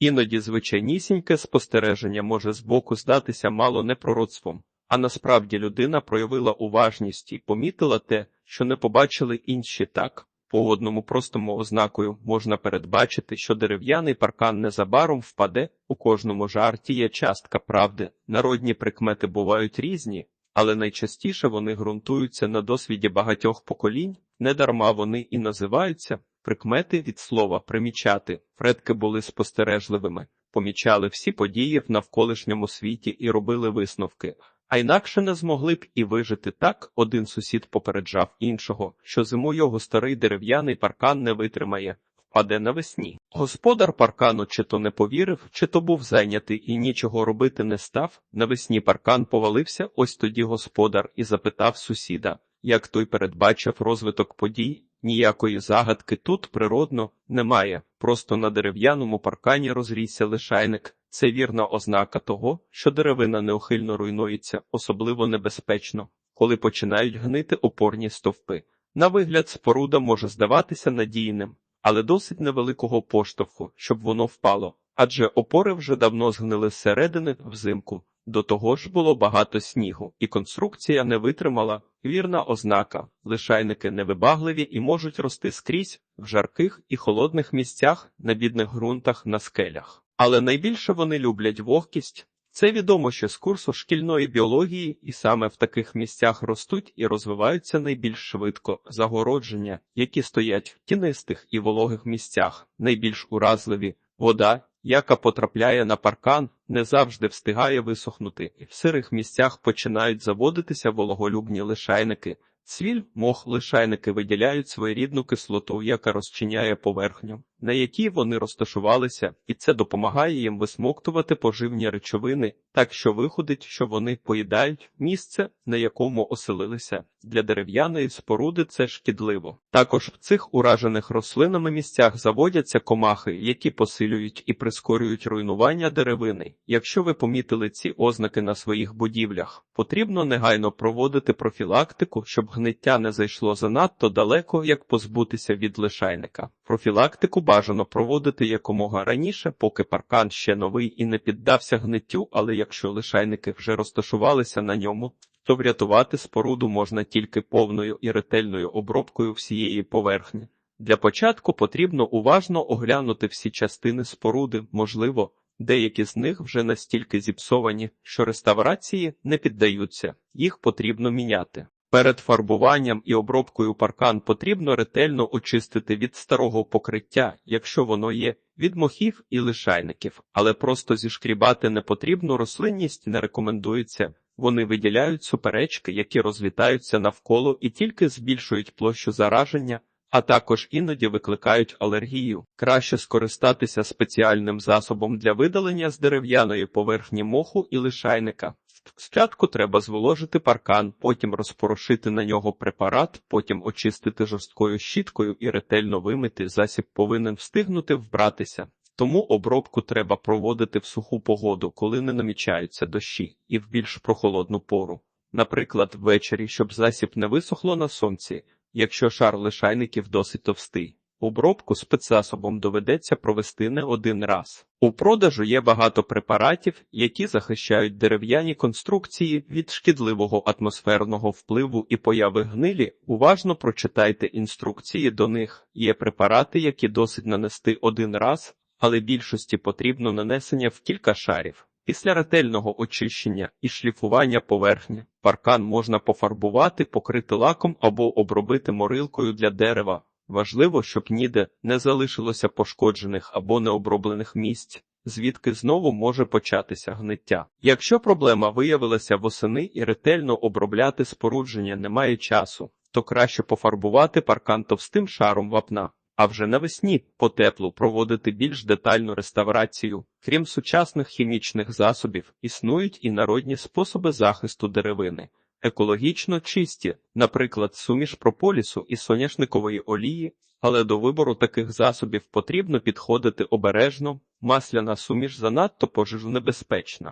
Іноді звичайнісіньке спостереження може збоку здатися мало не пророцтвом, а насправді людина проявила уважність і помітила те, що не побачили інші так. По одному простому ознакою можна передбачити, що дерев'яний паркан незабаром впаде, у кожному жарті є частка правди. Народні прикмети бувають різні, але найчастіше вони ґрунтуються на досвіді багатьох поколінь, недарма вони і називаються прикмети від слова примічати. Предки були спостережливими, помічали всі події в навколишньому світі і робили висновки. А інакше не змогли б і вижити так. Один сусід попереджав іншого, що зиму його старий дерев'яний паркан не витримає, впаде навесні. Господар паркану чи то не повірив, чи то був зайнятий і нічого робити не став. Навесні паркан повалився. Ось тоді господар і запитав сусіда, як той передбачив розвиток подій. Ніякої загадки тут природно немає. Просто на дерев'яному паркані розрісся лишайник. Це вірна ознака того, що деревина неухильно руйнується, особливо небезпечно, коли починають гнити опорні стовпи. На вигляд, споруда може здаватися надійним, але досить невеликого поштовху, щоб воно впало, адже опори вже давно згнили зсередини взимку. До того ж було багато снігу, і конструкція не витримала. Вірна ознака, лишайники невибагливі і можуть рости скрізь в жарких і холодних місцях, на бідних ґрунтах, на скелях. Але найбільше вони люблять вогкість. Це відомо ще з курсу шкільної біології, і саме в таких місцях ростуть і розвиваються найбільш швидко загородження, які стоять в тінистих і вологих місцях, найбільш уразливі вода, яка потрапляє на паркан, не завжди встигає висохнути, і в сирих місцях починають заводитися вологолюбні лишайники. Цвіль, мох, лишайники виділяють своєрідну кислоту, яка розчиняє поверхню, на якій вони розташувалися, і це допомагає їм висмоктувати поживні речовини, так що виходить, що вони поїдають місце, на якому оселилися. Для дерев'яної споруди це шкідливо. Також в цих уражених рослинами місцях заводяться комахи, які посилюють і прискорюють руйнування деревини. Якщо ви помітили ці ознаки на своїх будівлях, потрібно негайно проводити профілактику, щоб гниття не зайшло занадто далеко, як позбутися від лишайника. Профілактику бажано проводити якомога раніше, поки паркан ще новий і не піддався гниттю, але якщо лишайники вже розташувалися на ньому, то врятувати споруду можна тільки повною і ретельною обробкою всієї поверхні. Для початку потрібно уважно оглянути всі частини споруди, можливо, деякі з них вже настільки зіпсовані, що реставрації не піддаються, їх потрібно міняти. Перед фарбуванням і обробкою паркан потрібно ретельно очистити від старого покриття, якщо воно є, від мохів і лишайників, але просто зішкрібати непотрібну рослинність не рекомендується. Вони виділяють суперечки, які розлітаються навколо і тільки збільшують площу зараження, а також іноді викликають алергію. Краще скористатися спеціальним засобом для видалення з дерев'яної поверхні моху і лишайника. Спочатку треба зволожити паркан, потім розпорошити на нього препарат, потім очистити жорсткою щіткою і ретельно вимити. Засіб повинен встигнути вбратися. Тому обробку треба проводити в суху погоду, коли не намічаються дощі, і в більш прохолодну пору. Наприклад, ввечері, щоб засіб не висохло на сонці, якщо шар лишайників досить товстий. Обробку спецзасобом доведеться провести не один раз. У продажу є багато препаратів, які захищають дерев'яні конструкції від шкідливого атмосферного впливу і появи гнилі. Уважно прочитайте інструкції до них. Є препарати, які досить нанести один раз, але більшості потрібно нанесення в кілька шарів. Після ретельного очищення і шліфування поверхні паркан можна пофарбувати, покрити лаком або обробити морилкою для дерева. Важливо, щоб ніде не залишилося пошкоджених або необроблених місць, звідки знову може початися гниття. Якщо проблема виявилася восени і ретельно обробляти спорудження немає часу, то краще пофарбувати паркан товстим шаром вапна, а вже навесні по теплу проводити більш детальну реставрацію. Крім сучасних хімічних засобів, існують і народні способи захисту деревини. Екологічно чисті, наприклад, суміш прополісу і соняшникової олії, але до вибору таких засобів потрібно підходити обережно, масляна суміш занадто пожежонебезпечна.